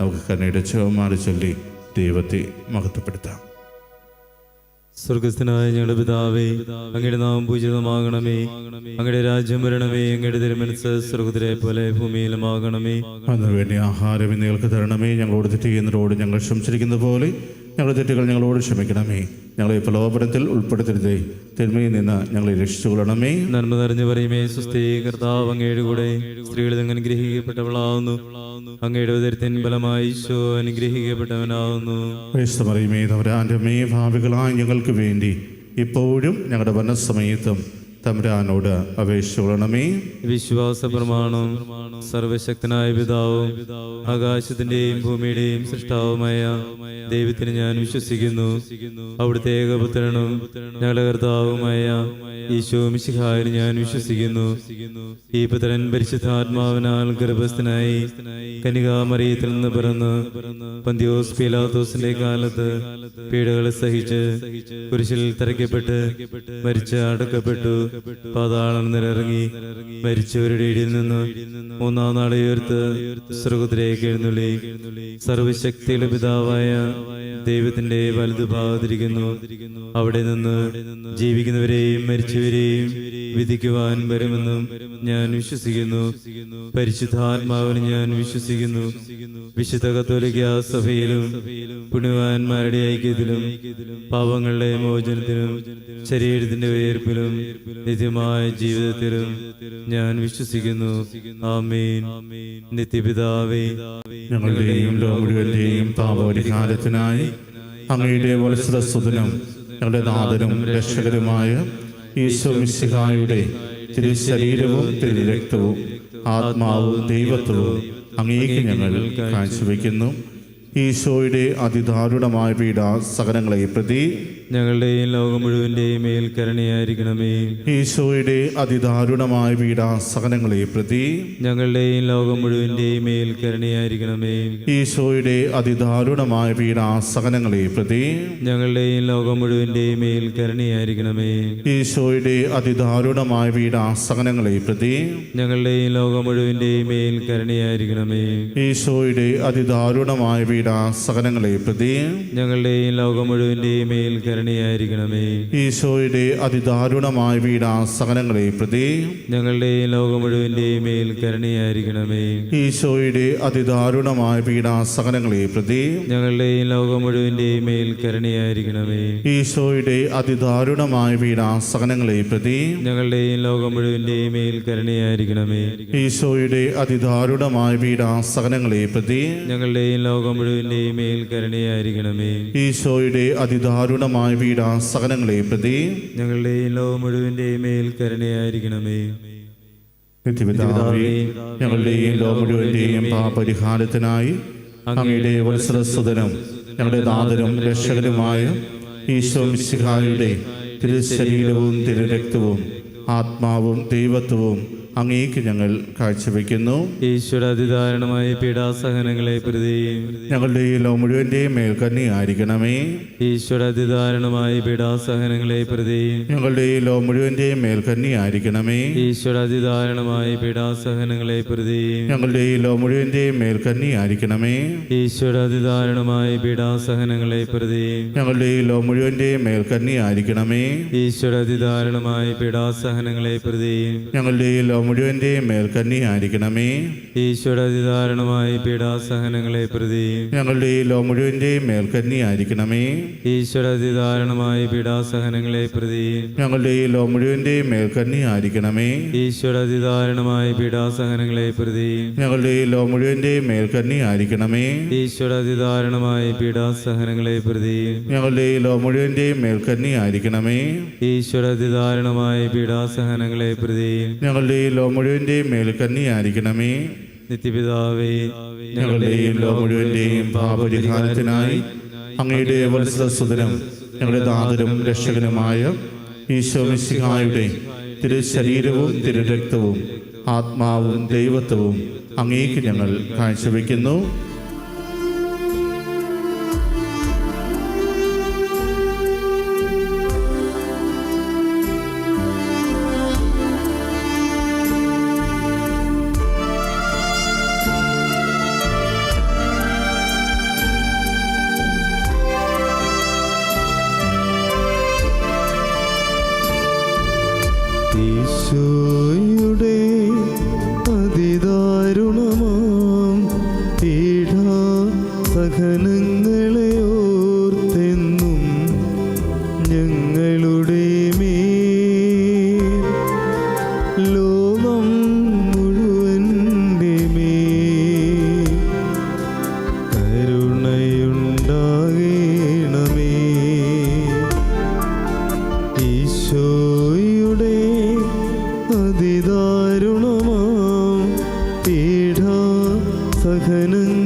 നമുക്ക് കണ്ണയുടെ ചെവമാറി ചൊല്ലി ദൈവത്തെ മഹത്വപ്പെടുത്താം. സ്വർഗസ്ഥനായ ഞങ്ങളുടെ പിതാവേ അങ്ങയുടെ നാമം പൂജിതമാകണമേ. അങ്ങയുടെ രാജ്യം വരണമേ അങ്ങയുടെ തിരുമനസ് സ്വർഗത്തിലെ പോലെ ഭൂമിയിലുമാകണമേ. അതിനുവേണ്ടി ആഹാരം നിങ്ങൾക്ക് തരണമേ. ഞങ്ങളോട് തെറ്റ് ചെയ്യുന്നതോട് ഞങ്ങൾ ക്ഷമിച്ചിരിക്കുന്ന പോലെ ഞങ്ങളുടെ തെറ്റുകൾ ഞങ്ങളോട് ക്ഷമിക്കണമേ. ഞങ്ങളെ പ്രലോഭനത്തിൽ ഉൾപ്പെടുത്തരുതേ. തിന്മയിൽ നിന്ന് ഞങ്ങളെ രക്ഷിച്ചുകൊള്ളണമേ നന്മ നിറഞ്ഞു പറയുമേ സുസ്ഥീ കർത്താവ് അങ്ങയുടെ കൂടെ. സ്ത്രീകളിൽ നിന്ന് അനുഗ്രഹിക്കപ്പെട്ടവളാവുന്നു അങ്ങയുടെ ഉദരത്തിൻ ബലമായി ഈശോ അനുഗ്രഹിക്കപ്പെട്ടവനാവുന്നു. തമരാന്റെ മേ ഭാവികളായ ഞങ്ങൾക്ക് വേണ്ടി ഇപ്പോഴും ഞങ്ങളുടെ വനസമയത്തും തമരാനോട് അപേക്ഷിച്ചുകൊള്ളണമേ. വിശ്വാസ പ്രമാണം സർവശക്തനായ പിതാവും ആകാശത്തിന്റെയും ഭൂമിയുടെയും സൃഷ്ടാവുമായ ദൈവത്തിന് ഞാൻ വിശ്വസിക്കുന്നു. അവിടുത്തെ ഏകപുത്രനും ഞങ്ങളുടെ കർത്താവുമായ ഈശോ മിശിഹായിൽ ഞാൻ വിശ്വസിക്കുന്നു. ഈ പുത്രൻ പരിശുദ്ധാത്മാവിനാൽ ഗർഭസ്ഥനായി കനികാമറിയത്തിൽ നിന്ന് പിറന്ന് പന്തിയോസ് പീലാത്തോസിന്റെ കാലത്ത് പീഡകളെ സഹിച്ച് കുരിശിൽ തറയ്ക്കപ്പെട്ട് മരിച്ച് അടക്കപ്പെട്ടു. പാതാളം നിരറങ്ങി മരിച്ചവരുടെ ഇടയിൽ നിന്ന് മൂന്നാം നാളെ ഉയർത്ത് സ്വർഗത്തിലേക്ക് എഴുന്നള്ളി. സർവശക്തിയുടെ പിതാവായ ദൈവത്തിന്റെ വലതുഭാഗത്തിരിക്കുന്നു അവിടെ നിന്ന് ജീവിക്കുന്നവരെയും മരിച്ചവരെയും വിധിക്കുവാൻ വരുമെന്നും ഞാൻ വിശ്വസിക്കുന്നു. പരിശുദ്ധാത്മാവിന് ഞാൻ വിശ്വസിക്കുന്നു. വിശുദ്ധ കത്തോലിക്ക സഭയിലും പുണ്യവാന്മാരുടെ ഐക്യത്തിലും പാപങ്ങളുടെ മോചനത്തിലും ശരീരത്തിന്റെ ഉയർപ്പിലും നിത്യമായ ജീവിതത്തിലും ഞാൻ വിശ്വസിക്കുന്നു. ആമേൻ. നിത്യപിതാവേ ഞങ്ങളുടെയും ലോകങ്ങളുടെയും മുഴുവന്റെയും അങ്ങയുടെ വത്സരസ്വതനും ഞങ്ങളുടെ നാഥനും രക്ഷകരുമായ ഈശോ മിശിഹായുടെ തിരു രക്തവും ആത്മാവും ദൈവത്വവും അങ്ങേക്ക് ഞങ്ങൾ കാഴ്ചവെക്കുന്നു. ഈശോയുടെ അതിദാരുണമായ പീഡ സകലങ്ങളെ പ്രതി. ഞങ്ങളുടെയും ലോകം മുഴുവന്റെയും മേൽ കരുണയായിരിക്കണമേ. ഈശോയുടെ അതിദാരുണമായ പീഡ സകലങ്ങളെ പ്രതി. ഞങ്ങളുടെയും ലോകം മുഴുവന്റെയും മേൽ കരുണയായിരിക്കണമേ. ഈശോയുടെ അതിദാരുണമായ പീഡ സകലങ്ങളെ പ്രതി. ഞങ്ങളുടെയും ലോകം മുഴുവന്റെയും മേൽ കരുണയായിരിക്കണമേ. ഈശോയുടെ അതിദാരുണമായ പീഡ സകലങ്ങളെ പ്രതി. ഞങ്ങളുടെയും ലോകം മുഴുവന്റെയും മേൽ കരുണയായിരിക്കണമേ. ഈശോയുടെ അതിദാരുണമായ പീഡ സകലങ്ങളെ പ്രതി ഞങ്ങളുടെയും ലോകം മുഴുവന്റെയും മേൽ കരുണയായിരിക്കണമേ. ഈശോയുടെ അതിദാരുണമായ വീടാ സകലങ്ങളെ പ്രതി ഞങ്ങളുടെയും ലോകം മുഴുവന്റെയും മേൽ കരുണയായിരിക്കണമേ. ഈശോയുടെ അതിദാരുണമായ വീടാ സകലങ്ങളെ പ്രതി ഞങ്ങളുടെയും ലോകം മുഴുവന്റെയും മേൽ കരുണയായിരിക്കണമേ. ഈശോയുടെ അതിദാരുണമായ വീടാ സകലങ്ങളെ പ്രതി ഞങ്ങളുടെയും ലോകം മുഴുവന്റെയും മേൽ കരുണയായിരിക്കണമേ. ഈശോയുടെ അതിദാരുണമായ വീടാ സകലങ്ങളെ പ്രതി ഞങ്ങളുടെയും ലോകം മുഴുവന്റെയും മേൽ കരുണയായിരിക്കണമേ ഈശോയുടെ അതിദാരുണമായ വീടാ സകലങ്ങളെ പ്രതി. ഞങ്ങളുടെയും ലോകം മുഴുവന്റെയും മേൽ കരുണയായിരിക്കണമേ ഞങ്ങളുടെയും ലോകം മുഴുവന്റെയും പാപരിഹാരത്തിനായി അങ്ങയുടെ വത്സരസുതനും ഞങ്ങളുടെ നാഥനും രക്ഷകനുമായ ഈശോ മിശിഹായുടെ തിരുശരീരവും തിരുരക്തവും ആത്മാവും ദൈവത്വവും അങ്ങേക്ക് ഞങ്ങൾ കാഴ്ചവെക്കുന്നു. ഈശ്വര അതിദാരുണമായ പീഡാസഹനങ്ങളെ പ്രതിയും. ഞങ്ങളുടെ ഈ ലോ മുഴുവന്റെയും മേൽക്കന്നി ആയിരിക്കണമേ ഈശ്വര അതിദാരുണമായ പീഡാസഹനങ്ങളെ പ്രതിയും. ഞങ്ങളുടെ ഈ ലോ മുഴുവന്റെയും മേൽക്കന്നി ആയിരിക്കണമേ ഈശ്വര അതിദാരുണമായ പീഡാസഹനങ്ങളെ പ്രതിയും. ഞങ്ങളുടെ ഈ ലോ മുഴുവന്റെയും മേൽക്കന്നി ആയിരിക്കണമേ ഈശ്വര അതിദാരുണമായ പീഡാസഹനങ്ങളെ പ്രതിയും. ഞങ്ങളുടെ ഈ ലോ മുഴുവന്റെയും മേൽക്കന്നി ആയിരിക്കണമേ ഈശ്വര അതിദാരുണമായ പീഡാസഹനങ്ങളെ പ്രതിയും. ഞങ്ങളുടെ ഈ ലോകം മുഴുവന്റെയും മേൽക്കന്നി ആയിരിക്കണമേ ഈശ്വര അതിദാരുണമായ പീഡാസഹനങ്ങളെ പ്രതി ഞങ്ങളുടെ ഈ ലോകം മുഴുവന്റെയും മേൽക്കന്നി ആയിരിക്കണമേ ഈശ്വര അതിദാരുണമായ പീഡാസഹനങ്ങളെ പ്രതി ഞങ്ങളുടെ ഈ ലോകം മുഴുവന്റെയും മേൽക്കന്നി ആയിരിക്കണമേ ഈശ്വര അതിദാരുണമായ പീഡാസഹനങ്ങളെ പ്രതി ഞങ്ങളുടെ ഈ ലോകം മുഴുവന്റെയും മേൽക്കന്നി ആയിരിക്കണമേ ഈശ്വര അതിദാരുണമായ പീഡാസഹനങ്ങളെ പ്രതി ഞങ്ങളുടെ ഈ ലോകം മുഴുവന്റെയും മേൽക്കന്നി ആയിരിക്കണമേ ഈശ്വര അതിദാരുണമായ പീഡാസഹനങ്ങളെ പ്രതി ഞങ്ങളുടെ ഈ ലോകം മുഴുവന്റെയും മേൽക്കന്നി ആയിരിക്കണമേ നിത്യപിതാവേ ഞങ്ങളുടെയും ഈ ലോകം മുഴുവന്റെയും പാപരിഹാരത്തിനായി അങ്ങയുടെ വത്സരസുതനും ഞങ്ങളുടെ ദാതരും രക്ഷകനുമായ ഈശോ മിശിഹായുടെ തിരുശരീരവും തിരുരക്തവും ആത്മാവും ദൈവത്വവും അങ്ങേക്ക് ഞങ്ങൾ കാഴ്ചവെക്കുന്നു. 才还能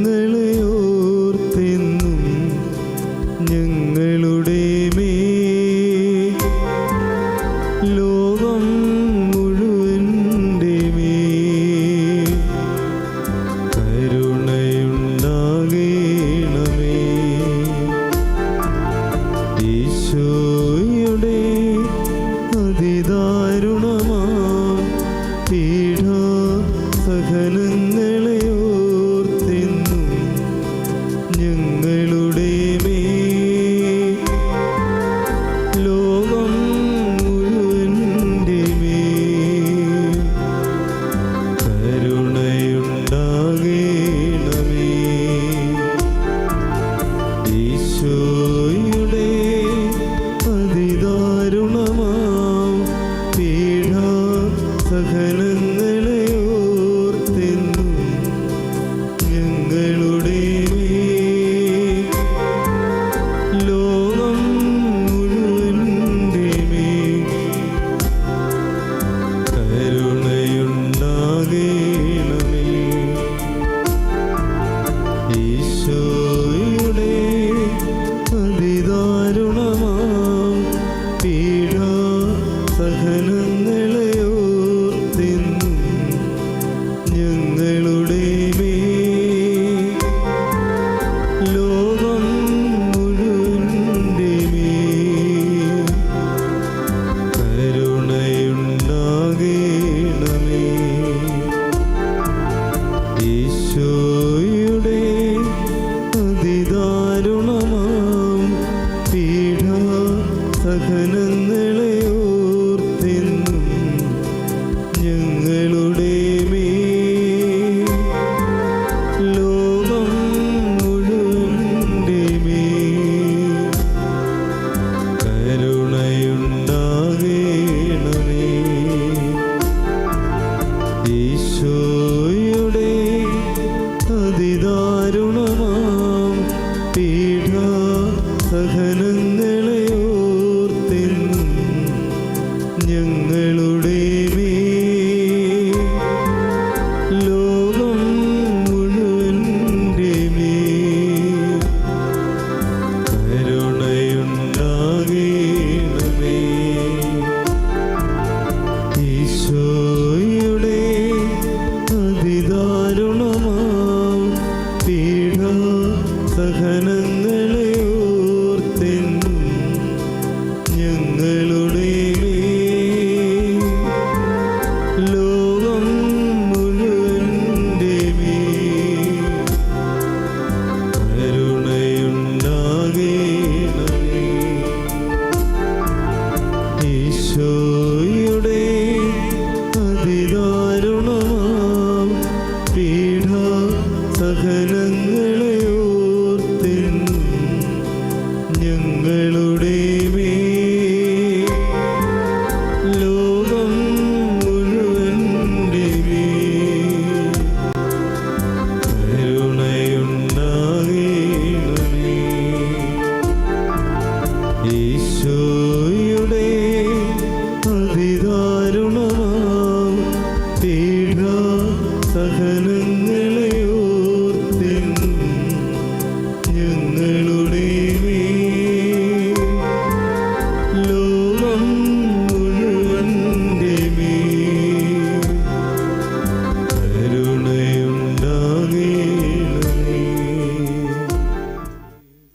dagen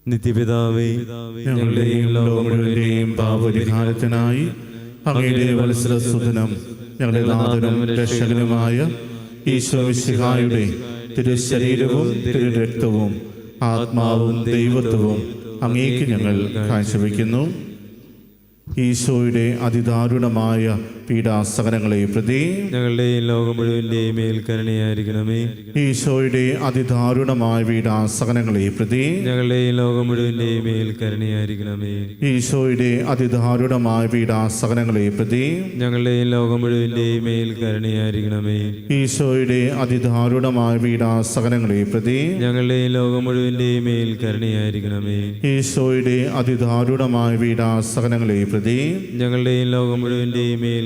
നിത്യപിതാവേ ഞങ്ങളുടെയും ലോകങ്ങളുടെയും പാപപരിഹാരത്തിനായി അങ്ങയുടെ വത്സരസുധനം ഞങ്ങളുടെ നാഥനും രക്ഷകനുമായ ഈശോ വിശിഹായുടെ തിരുശരീരവും തിരുരക്തവും ആത്മാവും ദൈവത്വവും അങ്ങേക്ക് ഞങ്ങൾ കാഴ്ചവെക്കുന്നു. ഈശോയുടെ അതിദാരുണമായ പീഡാസകനങ്ങളെ പ്രതി ഞങ്ങളുടെയും ലോകം മുഴുവന്റെയും മേൽ കരുണയായിരിക്കണമേ. ഈശോയുടെ അതിദാരുണമായ പീഡാസകനങ്ങളെ പ്രതി ഞങ്ങളുടെയും ലോകം മുഴുവന്റെയും മേൽ കരുണയായിരിക്കണമേ. ഈശോയുടെ അതിദാരുണമായ പീഡാസകനങ്ങളെ പ്രതി ഞങ്ങളുടെയും ലോകം മുഴുവന്റെയും മേൽ കരുണയായിരിക്കണമേ. ഈശോയുടെ അതിദാരുണമായ പീഡാസകനങ്ങളെ പ്രതി ഞങ്ങളുടെയും ലോകം മുഴുവന്റെയും മേൽ കരുണയായിരിക്കണമേ. ഈശോയുടെ അതിദാരുണമായ പീഡാസകനങ്ങളെ പ്രതി ഞങ്ങളുടെയും ലോകം മുഴുവന്റെയും മേൽ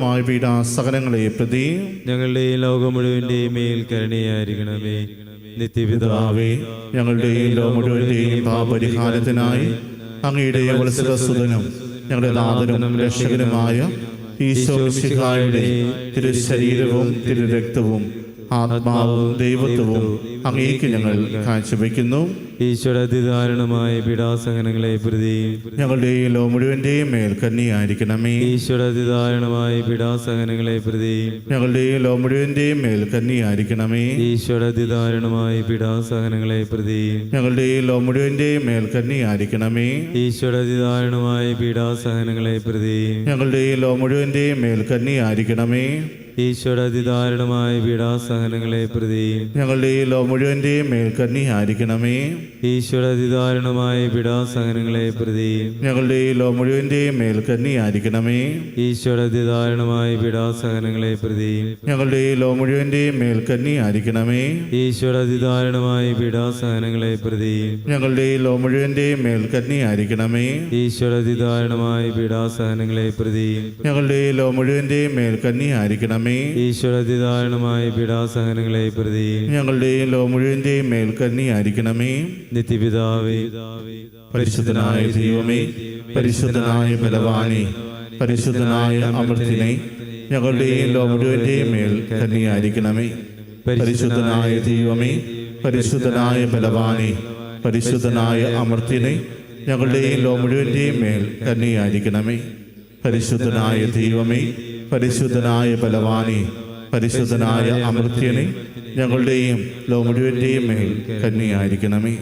അതിദാരുണമായ സകലങ്ങളെ പ്രതി. ഞങ്ങളുടെ ലോകം മുഴുവന്റെയും മേൽ കരുണയായിരിക്കണമേ. നിത്യപിതാവേ ഞങ്ങളുടെ ഈ ലോകം മുഴുവന്റെയും പാപരിഹാരത്തിനായി അങ്ങയുടെ വത്സരസുതനും ഞങ്ങളുടെ നാഥനും രക്ഷകനുമായ ഈശോ മിശിഹായുടെ തിരുശരീരവും തിരുരക്തവും ആത്മാവും ദൈവത്വവും അങ്ങേക്ക് ഞങ്ങൾ കാഴ്ചവെക്കുന്നു. ഈശ്വര അതിദാരുണമായ പീഡാസഹനങ്ങളെ പ്രതി ഞങ്ങളുടെ ഈ ലോ മുഴുവന്റെയും മേൽ കന്നിയായിരിക്കണമേ. ഈശ്വര പീഡാസഹനങ്ങളെ പ്രതി ഞങ്ങളുടെ ഈ ലോ മുഴുവന്റെയും മേൽ കന്നിയായിരിക്കണമേ. ഈശ്വര പീഡാസഹനങ്ങളെ പ്രതി ഞങ്ങളുടെ ഈ ലോ മുഴുവന്റെയും മേൽ കന്നിയായിരിക്കണമേ. ഈശ്വര പീഡാസഹനങ്ങളെ പ്രതി ഞങ്ങളുടെ ഈ ലോ മുഴുവന്റെയും മേൽ കന്നിയായിരിക്കണമേ. ഈശ്വര അതിദാരുണമായ പീഡാസഹനങ്ങളെ പ്രതി ഞങ്ങളുടെ ഈ ലോ മുഴുവന്റെയും മേൽ കന്നിയായിരിക്കണമേ ഈശ്വര അതിദാരുണമായ പീഡാസഹനങ്ങളെ പ്രതി ഞങ്ങളുടെ ഈ ലോ മുഴുവന്റെയും മേൽ കന്നിയായിരിക്കണമേ ഈശ്വര അതിദാരുണമായ പീഡാസഹനങ്ങളെ പ്രതി ഞങ്ങളുടെ ഈ ലോ മുഴുവന്റെയും മേൽ കന്നിയായിരിക്കണമേ ഈശ്വര അതിദാരുണമായ പീഡാസഹനങ്ങളെ പ്രതി ഞങ്ങളുടെ ഈ ലോ മുഴുവന്റെയും മേൽ കന്നിയായിരിക്കണമേ ഈശ്വര അതിദാരുണമായ പീഡാസഹനങ്ങളെ പ്രതി ഞങ്ങളുടെ ഈ ലോ മുഴുവന്റെയും മേൽ കന്നിയായിരിക്കണമേ ഈശ്വര അതിദാരുണമായ പീഡാസഹനങ്ങളെ പ്രതി ഞങ്ങളുടെ ഈ ലോ മുഴുവന്റെയും മേൽ കന്നിയായിരിക്കണമേ നിത്യപിതാവേ പരിശുദ്ധനായ ദൈവമേ പരിശുദ്ധനായ ബലവാനെ പരിശുദ്ധനായ അമൃത്തിനെ ഞങ്ങളുടെ ഈ ലോ മുഴുവന്റെയും മേൽ കന്നിയായിരിക്കണമേ പരിശുദ്ധനായ ദൈവമേ പരിശുദ്ധനായ ബലവാനെ പരിശുദ്ധനായ അമർത്തിനെ ഞങ്ങളുടെ ഈ ലോ മുഴുവന്റെയും മേൽ കന്നിയായിരിക്കണമേ പരിശുദ്ധനായ ദൈവമേ പരിശുദ്ധനായ ബലവാനെ പരിശുദ്ധനായ അമൃത്യനെ ഞങ്ങളുടെയും ലോ മുഴുവന്റെയും മേൽ കന്നിയായിരിക്കണമേ